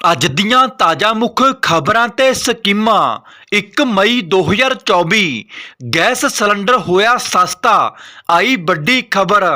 ਅੱਜ ਦੀਆਂ ਤਾਜ਼ਾ ਮੁੱਖ ਖਬਰਾਂ ਤੇ ਸਕੀਮਾਂ। 1 ਮਈ 2024 ਗੈਸ ਸਿਲੰਡਰ ਹੋਇਆ ਸਸਤਾ, ਆਈ ਵੱਡੀ ਖਬਰ।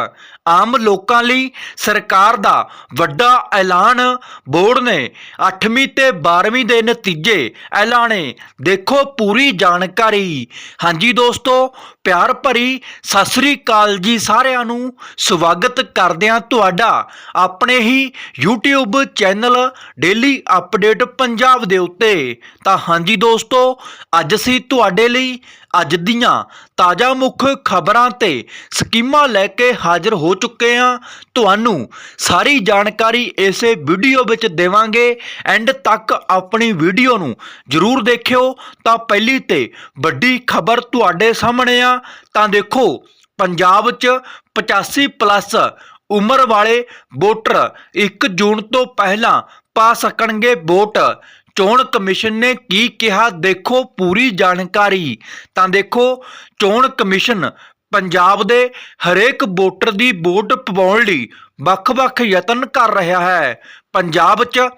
ਆਮ ਲੋਕਾਂ ਲਈ ਸਰਕਾਰ ਦਾ ਵੱਡਾ ਐਲਾਨ ਬੋਰਡ ਨੇ 8ਵੀਂ ਤੇ 12ਵੀਂ ਦੇ ਨਤੀਜੇ ਐਲਾਨੇ। ਦੇਖੋ ਪੂਰੀ ਜਾਣਕਾਰੀ। ਹਾਂਜੀ ਦੋਸਤੋ, ਪਿਆਰ ਭਰੀ ਸਤਿ ਸ੍ਰੀ ਅਕਾਲ ਜੀ ਸਾਰਿਆਂ ਨੂੰ। ਸਵਾਗਤ ਕਰਦਿਆਂ ਤੁਹਾਡਾ ਆਪਣੇ ਹੀ YouTube channel daily update Punjab ਦੇ ਉੱਤੇ। ਤਾਂ ਹਾਂਜੀ ਦੋਸਤੋ, ਅੱਜ ਅਸੀਂ ਤੁਹਾਡੇ ਲਈ ਅੱਜ ਦੀਆਂ ਤਾਜ਼ਾ ਮੁੱਖ ਖਬਰਾਂ ਤੇ ਸਕੀਮਾਂ ਲੈ ਕੇ ਹਾਜ਼ਰ ਹੋ ਚੁੱਕੇ ਹਾਂ ਤੁਹਾਨੂੰ ਸਾਰੀ ਜਾਣਕਾਰੀ ਇਸੇ ਵੀਡੀਓ ਵਿੱਚ ਦੇਵਾਂਗੇ। ਐਂਡ ਤੱਕ ਆਪਣੀ ਵੀਡੀਓ ਨੂੰ ਜਰੂਰ ਦੇਖਿਓ। ਤਾਂ ਪਹਿਲੀ ਤੇ ਵੱਡੀ ਖਬਰ ਤੁਹਾਡੇ ਸਾਹਮਣੇ ਆ। ਤਾਂ ਦੇਖੋ, ਪੰਜਾਬ 'ਚ 85 ਪਲੱਸ ਉਮਰ ਵਾਲੇ ਵੋਟਰ 1 ਜੂਨ ਤੋਂ ਪਹਿਲਾਂ ਪਾ ਸਕਣਗੇ ਵੋਟ। ਚੋਣ ਕਮਿਸ਼ਨ ਨੇ ਕੀ ਕਿਹਾ? ਦੇਖੋ ਪੂਰੀ ਜਾਣਕਾਰੀ। ਤਾਂ ਦੇਖੋ, ਚੋਣ ਕਮਿਸ਼ਨ ਪੰਜਾਬ ਦੇ ਹਰੇਕ ਵੋਟਰ ਦੀ ਵੋਟ ਪਵਾਉਣ ਲਈ ਵੱਖ-ਵੱਖ ਯਤਨ ਕਰ ਰਿਹਾ ਹੈ। ਪੰਜਾਬ 'ਚ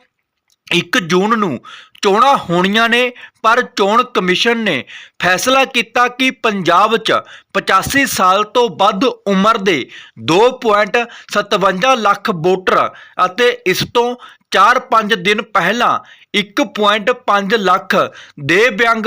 1 ਜੂਨ ਨੂੰ ਚੋਣਾਂ ਹੋਣੀਆਂ ਨੇ, ਪਰ ਚੋਣ ਕਮਿਸ਼ਨ ਨੇ ਫੈਸਲਾ ਕੀਤਾ ਕਿ ਪੰਜਾਬ 'ਚ 85 ਸਾਲ ਤੋਂ ਵੱਧ ਉਮਰ ਦੇ 2.57 ਲੱਖ ਵੋਟਰ ਅਤੇ ਇਸ ਤੋਂ 4-5 ਦਿਨ ਪਹਿਲਾਂ 1.5 ਲੱਖ ਦੇ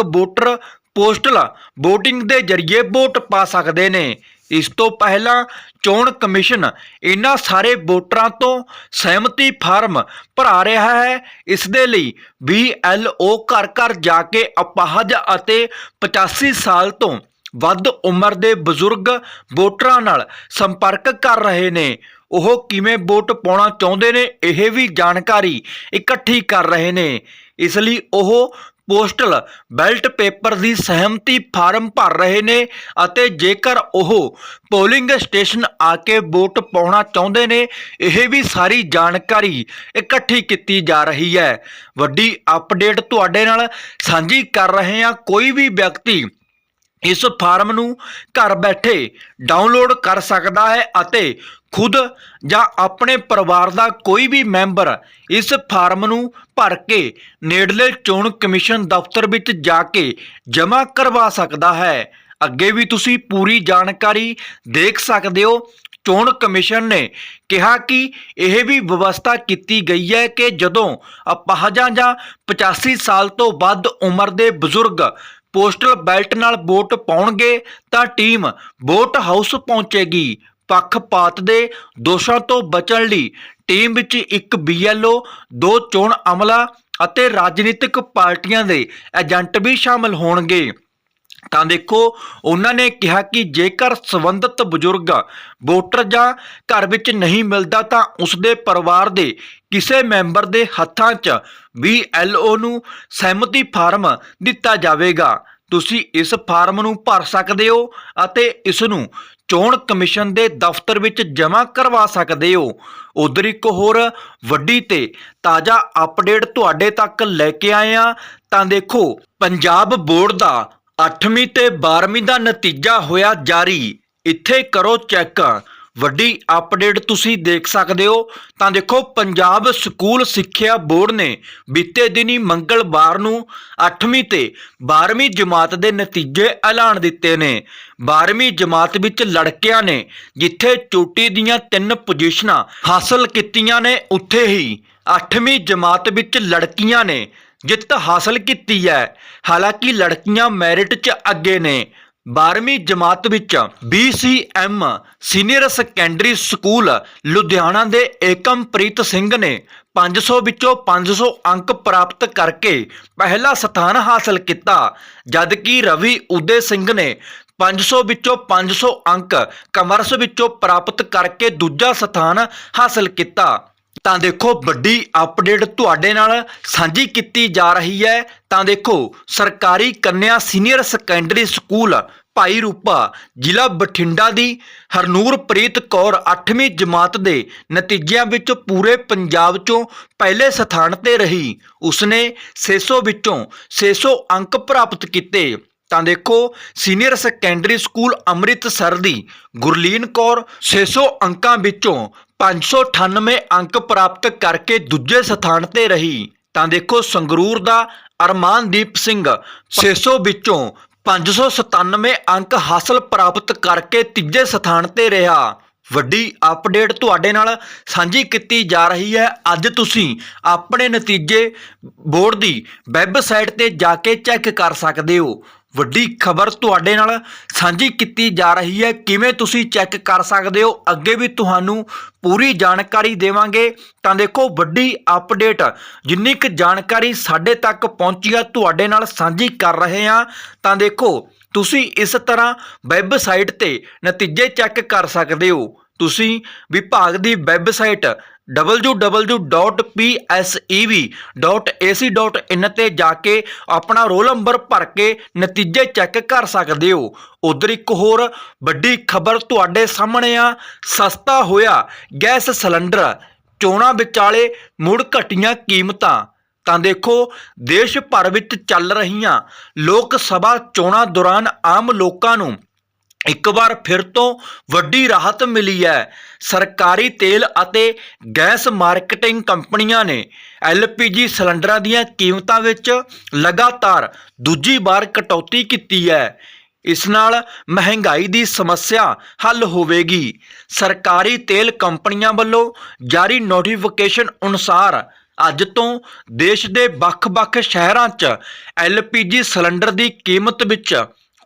ਵੋਟਰ ਪੋਸਟਲ VOTING ਦੇ ਜ਼ਰੀਏ ਵੋਟ ਪਾ ਸਕਦੇ ਨੇ। ਇਸ ਤੋਂ ਪਹਿਲਾਂ ਚੋਣ ਕਮਿਸ਼ਨ ਇਹਨਾਂ ਸਾਰੇ ਵੋਟਰਾਂ ਤੋਂ ਸਹਿਮਤੀ ਫਾਰਮ ਭਰਾ ਰਿਹਾ ਹੈ। ਇਸ ਦੇ ਲਈ BLO ਘਰ ਘਰ ਜਾ ਕੇ ਅਪਾਹਜ ਅਤੇ 85 ਸਾਲ ਤੋਂ ਵੱਧ ਉਮਰ ਦੇ ਬਜ਼ੁਰਗ ਵੋਟਰਾਂ ਨਾਲ ਸੰਪਰਕ ਕਰ ਰਹੇ ਨੇ। ਉਹ ਕਿਵੇਂ ਵੋਟ ਪਾਉਣਾ ਚਾਹੁੰਦੇ ਨੇ ਇਹ ਵੀ ਜਾਣਕਾਰੀ ਇਕੱਠੀ ਕਰ ਰਹੇ ਨੇ। ਇਸ ਲਈ ਉਹ ਪੋਸਟਲ ਬੈਲਟ ਪੇਪਰ ਦੀ ਸਹਿਮਤੀ ਫਾਰਮ ਭਰ ਰਹੇ ਨੇ ਅਤੇ ਜੇਕਰ ਉਹ ਪੋਲਿੰਗ ਸਟੇਸ਼ਨ ਆ ਕੇ ਵੋਟ ਪਾਉਣਾ ਚਾਹੁੰਦੇ ਨੇ, ਇਹ ਵੀ ਸਾਰੀ ਜਾਣਕਾਰੀ ਇਕੱਠੀ ਕੀਤੀ ਜਾ ਰਹੀ ਹੈ। ਵੱਡੀ ਅਪਡੇਟ ਤੁਹਾਡੇ ਨਾਲ ਸਾਂਝੀ ਕਰ ਰਹੇ ਹਾਂ। ਕੋਈ ਵੀ ਵਿਅਕਤੀ ਇਸ ਫਾਰਮ ਨੂੰ ਘਰ ਬੈਠੇ ਡਾਊਨਲੋਡ ਕਰ ਸਕਦਾ ਹੈ ਅਤੇ ਖੁਦ ਜਾਂ ਆਪਣੇ ਪਰਿਵਾਰ ਦਾ ਕੋਈ ਵੀ ਮੈਂਬਰ ਇਸ ਫਾਰਮ ਨੂੰ ਭਰ ਕੇ ਨੇੜਲੇ ਚੋਣ ਕਮਿਸ਼ਨ ਦਫ਼ਤਰ ਵਿੱਚ ਜਾ ਕੇ ਜਮ੍ਹਾਂ ਕਰਵਾ ਸਕਦਾ ਹੈ। ਅੱਗੇ ਵੀ ਤੁਸੀਂ ਪੂਰੀ ਜਾਣਕਾਰੀ ਦੇਖ ਸਕਦੇ ਹੋ। ਚੋਣ ਕਮਿਸ਼ਨ ਨੇ ਕਿਹਾ ਕਿ ਇਹ ਵੀ ਵਿਵਸਥਾ ਕੀਤੀ ਗਈ ਹੈ ਕਿ ਜਦੋਂ ਅਪਾਹਜਾਂ ਜਾਂ 85 ਸਾਲ ਤੋਂ ਵੱਧ ਉਮਰ ਦੇ ਬਜ਼ੁਰਗ ਪੋਸਟਲ ਬੈਲਟ ਨਾਲ ਵੋਟ ਪਾਉਣਗੇ ਤਾਂ ਟੀਮ ਵੋਟ ਹਾਊਸ ਪਹੁੰਚੇਗੀ। ਪੱਖਪਾਤ ਦੇ ਦੋਸ਼ਾਂ ਤੋਂ ਬਚਣ ਲਈ ਟੀਮ ਵਿੱਚ ਇੱਕ BLO ਦੋ ਚੋਣ ਅਮਲਾ ਅਤੇ ਰਾਜਨੀਤਿਕ ਪਾਰਟੀਆਂ ਦੇ ਏਜੰਟ ਵੀ ਸ਼ਾਮਲ ਹੋਣਗੇ। ਤਾਂ ਦੇਖੋ, ਉਹਨਾਂ ਨੇ ਕਿਹਾ ਕਿ ਜੇਕਰ ਸੰਬੰਧਿਤ ਬਜ਼ੁਰਗ ਵੋਟਰ ਜਾਂ ਘਰ ਵਿੱਚ ਨਹੀਂ ਮਿਲਦਾ ਤਾਂ ਉਸਦੇ ਪਰਿਵਾਰ ਦੇ ਕਿਸੇ ਮੈਂਬਰ ਦੇ ਹੱਥਾਂ 'ਚ ਵੀ ਐਲਓ ਨੂੰ ਸਹਿਮਤੀ ਫਾਰਮ ਦਿੱਤਾ ਜਾਵੇਗਾ। ਤੁਸੀਂ ਇਸ ਫਾਰਮ ਨੂੰ ਭਰ ਸਕਦੇ ਹੋ ਅਤੇ ਇਸ ਨੂੰ ਚੋਣ ਕਮਿਸ਼ਨ ਦੇ ਦਫ਼ਤਰ ਵਿੱਚ ਜਮ੍ਹਾਂ ਕਰਵਾ ਸਕਦੇ ਹੋ। ਉਧਰ ਇੱਕ ਹੋਰ ਵੱਡੀ ਤੇ ਤਾਜ਼ਾ ਅਪਡੇਟ ਤੁਹਾਡੇ ਤੱਕ ਲੈ ਕੇ ਆਏ ਆ ਤਾਂ ਦੇਖੋ, ਪੰਜਾਬ ਬੋਰਡ ਦਾ 8ਵੀਂ ਤੇ 12ਵੀਂ ਦਾ ਨਤੀਜਾ ਹੋਇਆ ਜਾਰੀ। ਇੱਥੇ ਕਰੋ ਚੈੱਕ। ਵੱਡੀ ਅਪਡੇਟ ਤੁਸੀਂ ਦੇਖ ਸਕਦੇ ਹੋ। ਤਾਂ ਦੇਖੋ, ਪੰਜਾਬ ਸਕੂਲ ਸਿੱਖਿਆ ਬੋਰਡ ਨੇ ਬੀਤੇ ਦਿਨੀ ਮੰਗਲਵਾਰ ਨੂੰ 8ਵੀਂ ਤੇ 12ਵੀਂ ਜਮਾਤ ਦੇ ਨਤੀਜੇ ਐਲਾਨ ਦਿੱਤੇ ਨੇ। 12ਵੀਂ ਜਮਾਤ ਵਿੱਚ ਲੜਕਿਆਂ ਨੇ ਜਿੱਥੇ ਚੋਟੀ ਦੀਆਂ ਤਿੰਨ ਪੋਜੀਸ਼ਨਾਂ ਹਾਸਲ ਕੀਤੀਆਂ ਨੇ, ਉੱਥੇ ਹੀ 8ਵੀਂ ਜਮਾਤ ਵਿੱਚ ਲੜਕੀਆਂ ਨੇ ਜਿੱਤ ਹਾਸਲ ਕੀਤੀ ਹੈ। ਹਾਲਾਂਕਿ ਲੜਕੀਆਂ ਮੈਰਿਟ 'ਚ ਅੱਗੇ ਨੇ। 12ਵੀਂ ਜਮਾਤ ਵਿੱਚ BCM senior secondary school Ludhiana ਦੇ ਏਕਮਪ੍ਰੀਤ ਸਿੰਘ ਨੇ 500 ਵਿੱਚੋਂ 500 ਅੰਕ ਪ੍ਰਾਪਤ ਕਰਕੇ ਪਹਿਲਾ ਸਥਾਨ ਹਾਸਲ ਕੀਤਾ, ਜਦਕਿ ਰਵੀ ਉਦੇ ਸਿੰਘ ਨੇ 500 ਵਿੱਚੋਂ 500 ਅੰਕ ਕਮਰਸ ਵਿੱਚੋਂ ਪ੍ਰਾਪਤ ਕਰਕੇ ਦੂਜਾ ਸਥਾਨ ਹਾਸਲ ਕੀਤਾ। ਤਾਂ ਦੇਖੋ ਵੱਡੀ ਅਪਡੇਟ ਤੁਹਾਡੇ ਨਾਲ ਸਾਂਝੀ ਕੀਤੀ ਜਾ ਰਹੀ ਹੈ। ਤਾਂ ਦੇਖੋ, ਸਰਕਾਰੀ ਕੰਨਿਆ ਸੀਨੀਅਰ ਸੈਕੰਡਰੀ ਸਕੂਲ ਭਾਈ ਰੂਪਾ, ਜ਼ਿਲ੍ਹਾ ਬਠਿੰਡਾ ਦੀ ਹਰਨੂਰਪ੍ਰੀਤ ਕੌਰ 8ਵੀਂ ਜਮਾਤ ਦੇ ਨਤੀਜਿਆਂ ਵਿੱਚ ਪੂਰੇ ਪੰਜਾਬ 'ਚੋਂ ਪਹਿਲੇ ਸਥਾਨ ਤੇ ਰਹੀ। ਉਸਨੇ 600 ਵਿੱਚੋਂ 600 ਅੰਕ ਪ੍ਰਾਪਤ ਕੀਤੇ। ਤਾਂ ਦੇਖੋ ਸੀਨੀਅਰ ਸੈਕੰਡਰੀ ਸਕੂਲ ਅੰਮ੍ਰਿਤਸਰ ਦੀ ਗੁਰਲੀਨ ਕੌਰ 600 ਅੰਕਾਂ ਵਿੱਚੋਂ 598 ਅੰਕ ਪ੍ਰਾਪਤ ਕਰਕੇ ਦੂਜੇ ਸਥਾਨ ਤੇ ਰਹੀ। ਤਾਂ ਦੇਖੋ ਸੰਗਰੂਰ ਦਾ ਅਰਮਾਨਦੀਪ ਸਿੰਘ 600 ਵਿੱਚੋਂ 597 ਅੰਕ ਹਾਸਲ ਪ੍ਰਾਪਤ ਕਰਕੇ ਤੀਜੇ ਸਥਾਨ ਤੇ ਰਿਹਾ। ਵੱਡੀ ਅਪਡੇਟ ਤੁਹਾਡੇ ਨਾਲ ਸਾਂਝੀ ਕੀਤੀ ਜਾ ਰਹੀ ਹੈ। ਅੱਜ ਤੁਸੀਂ ਆਪਣੇ ਨਤੀਜੇ ਬੋਰਡ ਦੀ ਵੈਬਸਾਈਟ ਤੇ ਜਾ ਕੇ ਚੈੱਕ ਕਰ ਸਕਦੇ ਹੋ। ਵੱਡੀ ਖਬਰ ਤੁਹਾਡੇ ਨਾਲ ਸਾਂਝੀ ਕੀਤੀ ਜਾ ਰਹੀ ਹੈ। ਕਿਵੇਂ ਤੁਸੀਂ ਚੈੱਕ ਕਰ ਸਕਦੇ ਹੋ? ਅੱਗੇ ਵੀ ਤੁਹਾਨੂੰ ਪੂਰੀ ਜਾਣਕਾਰੀ ਦੇਵਾਂਗੇ। ਤਾਂ ਦੇਖੋ, ਵੱਡੀ ਅਪਡੇਟ, ਜਿੰਨੀ ਕੁ ਜਾਣਕਾਰੀ ਸਾਡੇ ਤੱਕ ਪਹੁੰਚੀ ਆ, ਤੁਹਾਡੇ ਨਾਲ ਸਾਂਝੀ ਕਰ ਰਹੇ ਹਾਂ। ਤਾਂ ਦੇਖੋ, ਤੁਸੀਂ ਇਸ ਤਰ੍ਹਾਂ ਵੈਬਸਾਈਟ ਤੇ ਨਤੀਜੇ ਚੈੱਕ ਕਰ ਸਕਦੇ ਹੋ। ਤੁਸੀਂ ਵਿਭਾਗ ਦੀ ਵੈਬਸਾਈਟ www.psev.ac.in ਤੇ ਜਾ ਕੇ ਆਪਣਾ ਰੋਲ ਨੰਬਰ ਭਰ ਕੇ ਨਤੀਜੇ ਚੈੱਕ ਕਰ ਸਕਦੇ ਹੋ। ਉਧਰ ਇੱਕ ਹੋਰ ਵੱਡੀ ਖਬਰ ਤੁਹਾਡੇ ਸਾਹਮਣੇ ਆ। ਸਸਤਾ ਹੋਇਆ ਗੈਸ ਸਿਲੰਡਰ, ਚੋਣਾਂ ਵਿਚਾਲੇ ਮੁੜ ਘਟੀਆਂ ਕੀਮਤਾਂ। ਤਾਂ ਦੇਖੋ, ਦੇਸ਼ ਭਰ ਵਿੱਚ ਚੱਲ ਰਹੀਆਂ ਲੋਕ ਸਭਾ ਚੋਣਾਂ ਦੌਰਾਨ ਆਮ ਲੋਕਾਂ ਨੂੰ ਇੱਕ ਵਾਰ ਫਿਰ ਤੋਂ ਵੱਡੀ ਰਾਹਤ ਮਿਲੀ ਹੈ। ਸਰਕਾਰੀ ਤੇਲ ਅਤੇ ਗੈਸ ਮਾਰਕੀਟਿੰਗ ਕੰਪਨੀਆਂ ਨੇ ਐਲਪੀਜੀ ਸਿਲੰਡਰਾਂ ਦੀਆਂ ਕੀਮਤਾਂ ਵਿੱਚ ਲਗਾਤਾਰ ਦੂਜੀ ਵਾਰ ਕਟੌਤੀ ਕੀਤੀ ਹੈ। ਇਸ ਨਾਲ ਮਹਿੰਗਾਈ ਦੀ ਸਮੱਸਿਆ ਹੱਲ ਹੋਵੇਗੀ। ਸਰਕਾਰੀ ਤੇਲ ਕੰਪਨੀਆਂ ਵੱਲੋਂ ਜਾਰੀ ਨੋਟੀਫਿਕੇਸ਼ਨ ਅਨੁਸਾਰ ਅੱਜ ਤੋਂ ਦੇਸ਼ ਦੇ ਵੱਖ-ਵੱਖ ਸ਼ਹਿਰਾਂ 'ਚ ਐਲਪੀਜੀ ਸਿਲੰਡਰ ਦੀ ਕੀਮਤ ਵਿੱਚ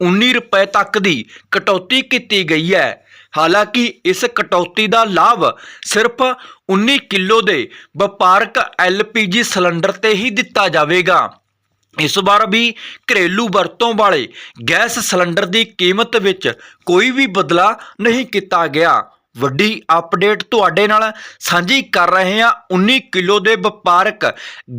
19 ਰੁਪਏ ਤੱਕ ਦੀ ਕਟੌਤੀ ਕੀਤੀ ਗਈ ਹੈ। ਹਾਲਾਂਕਿ ਇਸ ਕਟੌਤੀ ਦਾ ਲਾਭ ਸਿਰਫ 19 ਕਿਲੋ ਦੇ ਵਪਾਰਕ ਐਲਪੀਜੀ ਸਿਲੰਡਰ ਤੇ ਹੀ ਦਿੱਤਾ ਜਾਵੇਗਾ। ਇਸ ਵਾਰ ਵੀ ਘਰੇਲੂ ਵਰਤੋਂ ਵਾਲੇ ਗੈਸ ਸਿਲੰਡਰ ਦੀ ਕੀਮਤ ਵਿੱਚ ਕੋਈ ਵੀ ਬਦਲਾਅ ਨਹੀਂ ਕੀਤਾ ਗਿਆ। ਵੱਡੀ ਅਪਡੇਟ ਤੁਹਾਡੇ ਨਾਲ ਸਾਂਝੀ ਕਰ ਰਹੇ ਹਾਂ। 19 ਕਿਲੋ ਦੇ ਵਪਾਰਕ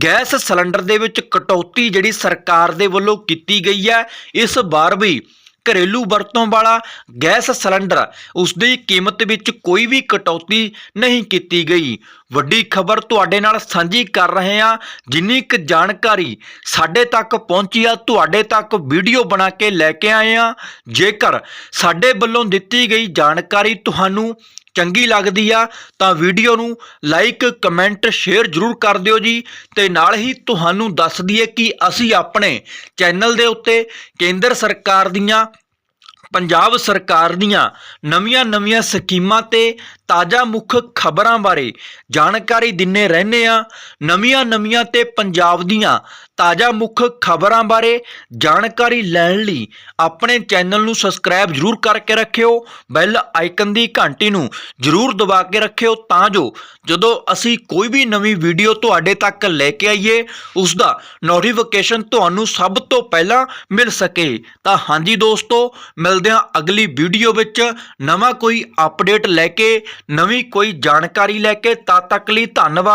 ਗੈਸ ਸਿਲੰਡਰ ਦੇ ਵਿੱਚ ਕਟੌਤੀ ਜਿਹੜੀ ਸਰਕਾਰ ਦੇ ਵੱਲੋਂ ਕੀਤੀ ਗਈ ਹੈ। ਇਸ ਵਾਰ ਵੀ ਘਰੇਲੂ ਵਰਤੋਂ ਵਾਲਾ ਗੈਸ ਸਿਲੰਡਰ ਉਸ ਦੀ ਕੀਮਤ ਵਿੱਚ ਕੋਈ ਵੀ ਕਟੌਤੀ ਨਹੀਂ ਕੀਤੀ ਗਈ। ਵੱਡੀ ਖਬਰ ਤੁਹਾਡੇ ਨਾਲ ਸਾਂਝੀ ਕਰ ਰਹੇ ਹਾਂ। ਜਿੰਨੀ ਕੁ ਜਾਣਕਾਰੀ ਸਾਡੇ ਤੱਕ ਪਹੁੰਚੀ ਆ, ਤੁਹਾਡੇ ਤੱਕ ਵੀਡੀਓ ਬਣਾ ਕੇ ਲੈ ਕੇ ਆਏ ਆ ਜੇਕਰ ਸਾਡੇ ਵੱਲੋਂ ਦਿੱਤੀ ਗਈ ਜਾਣਕਾਰੀ ਤੁਹਾਨੂੰ ਚੰਗੀ ਲੱਗਦੀ ਆ, ਤਾਂ ਵੀਡੀਓ ਨੂੰ ਲਾਈਕ ਕਮੈਂਟ ਸ਼ੇਅਰ ਜ਼ਰੂਰ ਕਰ ਦਿਓ ਜੀ। ਤੇ ਨਾਲ ਹੀ ਤੁਹਾਨੂੰ ਦੱਸ ਦਈਏ ਕਿ ਅਸੀਂ ਆਪਣੇ ਚੈਨਲ ਦੇ ਉੱਤੇ ਕੇਂਦਰ ਸਰਕਾਰ ਦੀਆਂ, ਪੰਜਾਬ ਸਰਕਾਰ ਦੀਆਂ ਨਵੀਆਂ-ਨਵੀਆਂ ਸਕੀਮਾਂ ਤੇ ਤਾਜ਼ਾ ਮੁੱਖ ਖਬਰਾਂ ਬਾਰੇ ਜਾਣਕਾਰੀ ਦਿੰਨੇ ਰਹਿੰਦੇ ਆ। ਨਵੀਆਂ-ਨਵੀਆਂ ਤੇ ਪੰਜਾਬ ਦੀਆਂ ਤਾਜ਼ਾ ਮੁੱਖ ਖਬਰਾਂ ਬਾਰੇ ਜਾਣਕਾਰੀ ਲੈਣ ਲਈ ਆਪਣੇ ਚੈਨਲ ਨੂੰ ਸਬਸਕ੍ਰਾਈਬ ਜ਼ਰੂਰ ਕਰਕੇ ਰੱਖਿਓ। ਬੈਲ ਆਈਕਨ ਦੀ ਘੰਟੀ ਨੂੰ ਜ਼ਰੂਰ ਦਬਾ ਕੇ ਰੱਖਿਓ ਤਾਂ ਜੋ ਜਦੋਂ ਅਸੀਂ ਕੋਈ ਵੀ ਨਵੀਂ ਵੀਡੀਓ ਤੁਹਾਡੇ ਤੱਕ ਲੈ ਕੇ ਆਈਏ, ਉਸ ਦਾ ਨੋਟੀਫਿਕੇਸ਼ਨ ਤੁਹਾਨੂੰ ਸਭ ਤੋਂ ਪਹਿਲਾਂ ਮਿਲ ਸਕੇ। ਤਾਂ ਹਾਂਜੀ ਦੋਸਤੋ, ਮਿਲਦੇ ਹਾਂ ਅਗਲੀ ਵੀਡੀਓ ਵਿੱਚ। ਨਵਾਂ ਕੋਈ ਅਪਡੇਟ ਲੈ ਕੇ ਨਵੀਂ ਕੋਈ ਜਾਣਕਾਰੀ ਲੈ ਕੇ ਤਦ ਤੱਕ ਲਈ ਧੰਨਵਾਦ।